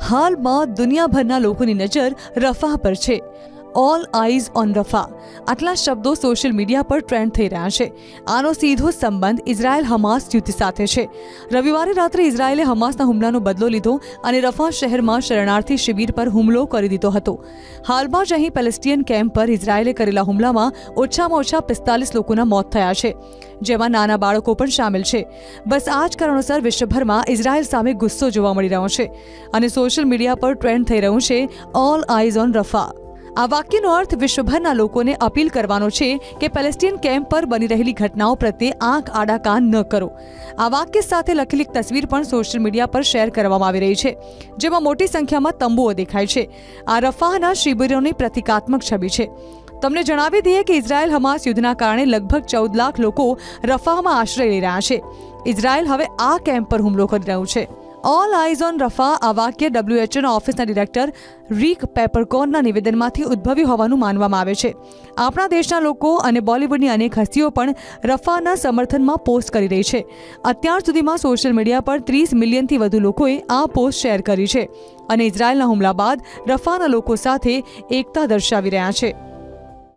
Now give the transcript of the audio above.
હાલમાં દુનિયાભરના લોકોની નજર રફા પર છે. ઓલ આઈઝ ઓન રફા આટલા શબ્દો સોશિયલ મીડિયા પર ટ્રેન્ડ થઈ રહ્યા છે. આનો સીધો સંબંધ ઇઝરાયલ હમાસ યુદ્ધ સાથે છે. રવિવારે રાત્રે ઇઝરાયેલે હમાસના હુમલાનો બદલો લીધો અને રફા શહેરમાં શરણાર્થી શિબિર પર હુમલો કરી દીધો હતો. હાલમાં જ અહીં પેલેસ્ટિયન કેમ્પ પર ઇઝરાયેલે કરેલા હુમલામાં ઓછામાં ઓછા પિસ્તાલીસ લોકોના મોત થયા છે, જેમાં નાના બાળકો પણ સામેલ છે. બસ આ જ કારણોસર વિશ્વભરમાં ઇઝરાયેલ સામે ગુસ્સો જોવા મળી રહ્યો છે અને સોશિયલ મીડિયા પર ટ્રેન્ડ થઈ રહ્યું છે ઓલ આઈઝ ઓન રફા આ વાક્યનો અર્થ વિશ્વભરના લોકોને અપીલ કરવાનો છે કે પેલેસ્ટિયન કેમ્પ પર બની રહેલી ઘટનાઓ પ્રત્યે આંખ આડા કાન ન કરો. આ વાક્ય સાથે લખેલી તસવીર પણ સોશિયલ મીડિયા પર શેર કરવામાં આવી રહી છે, જેમાં મોટી સંખ્યામાં તંબુઓ દેખાય છે. આ રફાહના શિબિરોની પ્રતિકાત્મક છબી છે. તમને જણાવી દઈએ કે ઇઝરાયલ હમાસ યુદ્ધના કારણે લગભગ ચૌદ લાખ લોકો રફાહમાં આશ્રય લઈ રહ્યા છે. ઇઝરાયલ હવે આ કેમ્પ પર હુમલો કરી રહ્યું છે. ઓલ આઈઝ ઓન રફા આ વાક્ય ડબ્લ્યુએચઓના ઓફિસના ડિરેક્ટર રીક પેપરકોર્નના નિવેદનમાંથી ઉદ્ભવ્યું હોવાનું માનવામાં આવે છે. આપણા દેશના લોકો અને બોલિવૂડની અનેક હસ્તીઓ પણ રફાના સમર્થનમાં પોસ્ટ કરી રહી છે. અત્યાર સુધીમાં સોશિયલ મીડિયા પર ત્રીસ મિલિયનથી વધુ લોકોએ આ પોસ્ટ શેર કરી છે અને ઇઝરાયલના હુમલા બાદ રફાના લોકો સાથે એકતા દર્શાવી રહ્યા છે.